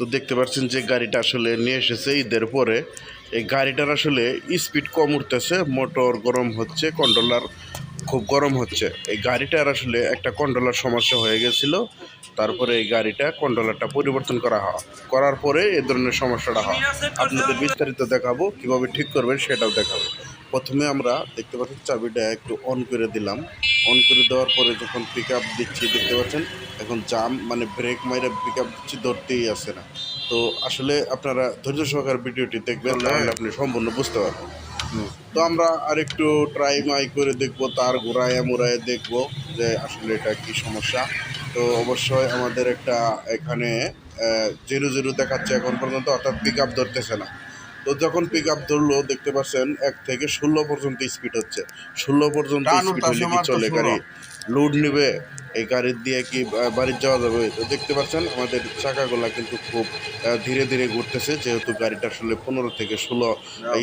তো দেখতে পাচ্ছেন যে গাড়িটা আসলে নিয়ে এসেছে ঈদের পরে। এই গাড়িটার আসলে স্পিড কম উঠতেছে মোটর গরম হচ্ছে কন্ট্রোলার খুব গরম হচ্ছে। এই গাড়িটার আসলে একটা কন্ট্রোলার সমস্যা হয়ে গেছিল, তারপরে এই গাড়িটা কন্ট্রোলারটা পরিবর্তন করা হয় করার পরে এ ধরনের সমস্যাটা হয়। আপনাদের বিস্তারিত দেখাবো, কীভাবে ঠিক করবেন সেটাও দেখাবো। প্রথমে আমরা দেখতে পাচ্ছি চাবিটা একটু অন করে দিলাম। অন করে দেওয়ার পরে যখন পিক আপ দিচ্ছি দেখতে পাচ্ছেন এখন জাম মানে ব্রেক মাইরে পিক আপ দিচ্ছি ধরতেই আসে না। তো আসলে আপনারা ধৈর্য সহকার ভিডিওটি দেখবেন তাহলে আপনি সম্পূর্ণ বুঝতে পারবেন। তো আমরা আরেকটু ট্রাই মাই করে দেখব তার ঘোরায় মুড়ায় দেখব যে আসলে এটা কি সমস্যা। তো অবশ্যই আমাদের একটা এখানে জিরো জিরো দেখাচ্ছে এখন পর্যন্ত অর্থাৎ পিক আপ ধরতেছে না। তো যখন পিক আপ ধরলো দেখতে পাচ্ছেন এক থেকে ষোলো পর্যন্ত স্পিড হচ্ছে। ষোলো পর্যন্ত স্পিড হলে কি চলে গাড়ি? লোড নেবে? এই গাড়ির দিয়ে কি আহ, বাড়ি যাওয়া যাবে? তো দেখতে পাচ্ছেন আমাদের চাকাগুলা কিন্তু খুব ধীরে ধীরে ঘুরতেছে যেহেতু গাড়িটা আসলে পনেরো থেকে ষোলো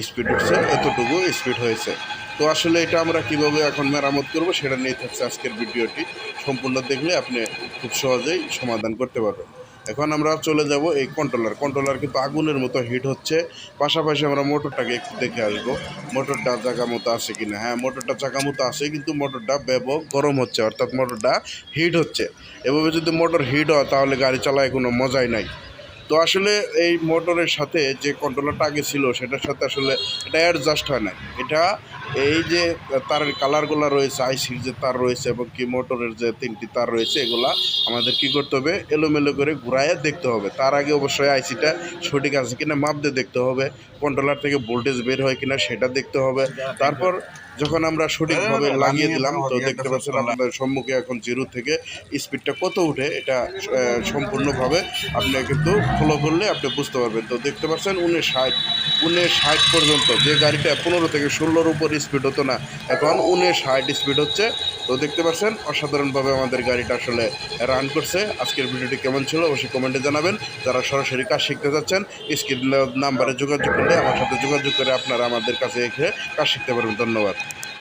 স্পিড উঠছে এতটুকু স্পিড হয়েছে। তো আসলে এটা আমরা কীভাবে এখন মেরামত করব সেটা নিয়ে থাকছে আজকের ভিডিওটি। সম্পূর্ণ দেখলে আপনি খুব সহজেই সমাধান করতে পারবেন। এখন আমরা চলে যাব এই কন্ট্রোলার কন্ট্রোলার কিন্তু আগুনের মতো হিট হচ্ছে। পাশাপাশি আমরা মোটরটাকে একটু দেখে আসব। মোটরটা চাকা মতো আছে কিনা? হ্যাঁ মোটরটা চাকা মতো আসে কিন্তু মোটরটা ব্যাপক গরম হচ্ছে, অর্থাৎ মোটরটা হিট হচ্ছে। এভাবে যদি মোটর হিট হয়, তাহলে গাড়ি চালায় কোনো মজাই নাই। তো আসলে এই মোটরের সাথে যে কন্ট্রোলারটা আগে ছিল, সেটার সাথে আসলে এটা অ্যাডজাস্ট হয় না এটা এই যে তারের কালারগুলো রয়েছে আইসির যে তার রয়েছে এবং কি মোটরের যে তিনটি তার রয়েছে, এগুলা আমাদের কি করতে হবে? এলোমেলো করে ঘুরাইয়া দেখতে হবে। তার আগে অবশ্যই আইসিটা সঠিক আছে কিনা মাপ দিয়ে দেখতে হবে। কন্ট্রোলার থেকে ভোল্টেজ বের হয় কিনা, সেটা দেখতে হবে। তারপর যখন আমরা সঠিকভাবে লাগিয়ে দিলাম তো দেখতে পাচ্ছেন আপনাদের সম্মুখে এখন জিরো থেকে স্পিডটা কত উঠে এটা সম্পূর্ণভাবে আপনি কিন্তু ফলো করলে আপনি বুঝতে পারবেন। তো দেখতে পাচ্ছেন উনিশ ষাট উনিশ ষাট পর্যন্ত যে গাড়িটা পনেরো থেকে ষোলোর উপর স্পিড হতো না এখন উনিশ ষাট স্পিড হচ্ছে। তো দেখতে পাচ্ছেন অসাধারণভাবে আমাদের গাড়িটা আসলে রান করছে। আজকের ভিডিওটি কেমন ছিল অবশ্যই কমেন্টে জানাবেন। যারা সরাসরি কাজ শিখতে যাচ্ছেন স্ক্রিন নাম্বারে যোগাযোগ করলে আমার সাথে যোগাযোগ করে আপনারা আমাদের কাছে এসে কাজ শিখতে পারবেন। ধন্যবাদ।